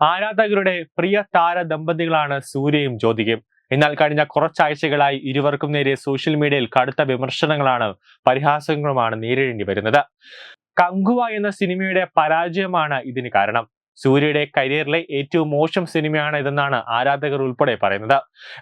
ആരാധകരുടെ പ്രിയ താര ദമ്പതികളാണ് സൂര്യയും ജ്യോതികയും. എന്നാൽ കഴിഞ്ഞ കുറച്ചാഴ്ചകളായി ഇരുവർക്കും നേരെ സോഷ്യൽ മീഡിയയിൽ കടുത്ത വിമർശനങ്ങളാണ് പരിഹാസങ്ങളുമാണ് നേരിടേണ്ടി വരുന്നത്. കങ്കുവ എന്ന സിനിമയുടെ പരാജയമാണ് ഇതിന് കാരണം. സൂര്യയുടെ കരിയറിലെ ഏറ്റവും മോശം സിനിമയാണ് ഇതെന്നാണ് ആരാധകർ ഉൾപ്പെടെ പറയുന്നത്.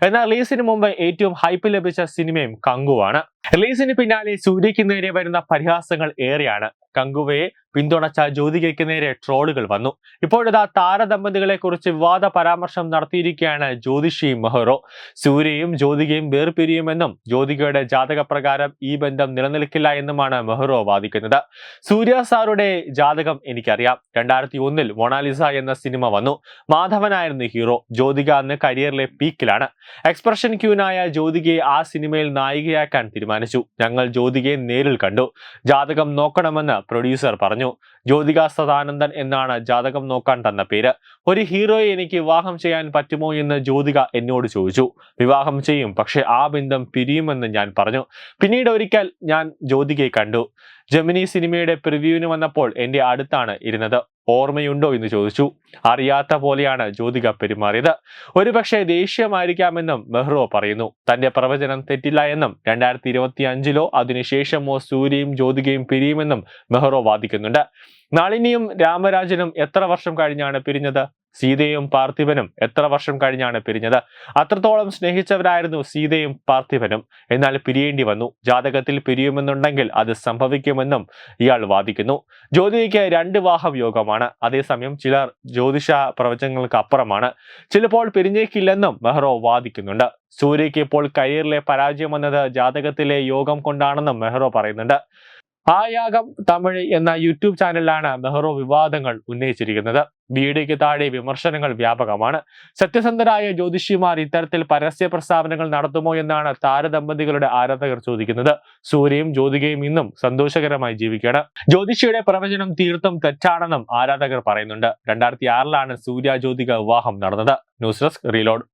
എന്നാൽ റിലീസിന് മുമ്പ് ഏറ്റവും ഹൈപ്പ് ലഭിച്ച സിനിമയും കങ്കുവാണ്. റിലീസിന് പിന്നാലെ സൂര്യയ്ക്ക് നേരെ വരുന്ന പരിഹാസങ്ങൾ ഏറെയാണ്. കങ്കുവയെ പിന്തുണച്ച ജ്യോതികയ്ക്ക് നേരെ ട്രോളുകൾ വന്നു. ഇപ്പോഴിതാ താരദമ്പതികളെ കുറിച്ച് വിവാദ പരാമർശം നടത്തിയിരിക്കുകയാണ് ജ്യോതിഷി മെഹ്റോ. സൂര്യയും ജ്യോതികയും വേർപിരിയുമെന്നും ജ്യോതികയുടെ ജാതകപ്രകാരം ഈ ബന്ധം നിലനിൽക്കില്ല എന്നുമാണ് മെഹ്റോ വാദിക്കുന്നത്. സൂര്യ സാറുടെ ജാതകം എനിക്കറിയാം. രണ്ടായിരത്തി ഒന്നിൽ മൊണാലിസ എന്ന സിനിമ വന്നു. മാധവനായിരുന്നു ഹീറോ. ജ്യോതിക അന്ന് കരിയറിലെ പീക്കിലാണ്. എക്സ്പ്രഷൻ ക്യൂനായ ജ്യോതികയെ ആ സിനിമയിൽ നായികയാക്കാൻ തീരുമാനിച്ചു. ഞങ്ങൾ ജ്യോതികയെ നേരിൽ കണ്ടു. ജാതകം നോക്കണമെന്ന് പ്രൊഡ്യൂസർ പറഞ്ഞു. ജ്യോതിക സദാനന്ദൻ എന്നാണ് ജാതകം നോക്കാൻ തന്ന പേര്. ഒരു ഹീറോയെ എനിക്ക് വിവാഹം ചെയ്യാൻ പറ്റുമോ എന്ന് ജ്യോതിക എന്നോട് ചോദിച്ചു. വിവാഹം ചെയ്യും പക്ഷെ ആ ബന്ധം പിരിയുമെന്ന് ഞാൻ പറഞ്ഞു. പിന്നീട് ഒരിക്കൽ ഞാൻ ജ്യോതികയെ കണ്ടു. ജമിനി സിനിമയുടെ പ്രിവ്യൂവിന് വന്നപ്പോൾ എന്റെ അടുത്താണ് ഇരുന്നത്. ഓർമ്മയുണ്ടോ എന്ന് ചോദിച്ചു. അറിയാത്ത പോലെയാണ് ജ്യോതിക പെരുമാറിയത്. ഒരുപക്ഷെ ദേഷ്യമായിരിക്കാമെന്നും മെഹ്റോ പറയുന്നു. തന്റെ പ്രവചനം തെറ്റില്ല എന്നും രണ്ടായിരത്തി ഇരുപത്തി അഞ്ചിലോ അതിനുശേഷമോ സൂര്യയും ജ്യോതികയും പിരിയുമെന്നും മെഹ്റോ വാദിക്കുന്നുണ്ട്. നളിനിയും രാമരാജനും എത്ര വർഷം കഴിഞ്ഞാണ് പിരിഞ്ഞത്? സീതയും പാർത്ഥിവനും എത്ര വർഷം കഴിഞ്ഞാണ് പിരിഞ്ഞത്? അത്രത്തോളം സ്നേഹിച്ചവരായിരുന്നു സീതയും പാർത്ഥിവനും. എന്നാൽ പിരിയേണ്ടി വന്നു. ജാതകത്തിൽ പിരിയുമെന്നുണ്ടെങ്കിൽ അത് സംഭവിക്കുമെന്നും ഇയാൾ വാദിക്കുന്നു. ജ്യോതിക്ക് രണ്ട് വാഹം യോഗമാണ് അതേസമയം ചിലർ ജ്യോതിഷ പ്രവചനങ്ങൾക്ക് അപ്പുറമാണ്. ചിലപ്പോൾ പിരിഞ്ഞേക്കില്ലെന്നും മെഹ്റോ വാദിക്കുന്നുണ്ട്. സൂര്യയ്ക്ക് ഇപ്പോൾ കരിയറിലെ പരാജയം വന്നത് ജാതകത്തിലെ യോഗം കൊണ്ടാണെന്നും മെഹ്റോ പറയുന്നുണ്ട്. ആ യാഗം തമിഴ് എന്ന യൂട്യൂബ് ചാനലിലാണ് നെഹ്റു വിവാദങ്ങൾ ഉന്നയിച്ചിരിക്കുന്നത്. വീഡിയോയ്ക്ക് താഴെ വിമർശനങ്ങൾ വ്യാപകമാണ്. സത്യസന്ധരായ ജ്യോതിഷിമാർ ഇത്തരത്തിൽ പരസ്യ പ്രസ്താവനകൾ നടത്തുമോ എന്നാണ് താരദമ്പതികളുടെ ആരാധകർ ചോദിക്കുന്നത്. സൂര്യയും ജ്യോതികയും ഇന്നും സന്തോഷകരമായി ജീവിക്കുകയാണ്. ജ്യോതിഷിയുടെ പ്രവചനം തീർത്തും തെറ്റാണെന്നും ആരാധകർ പറയുന്നുണ്ട്. രണ്ടായിരത്തി ആറിലാണ് സൂര്യ ജ്യോതിക വിവാഹം നടന്നത്. News desk reload.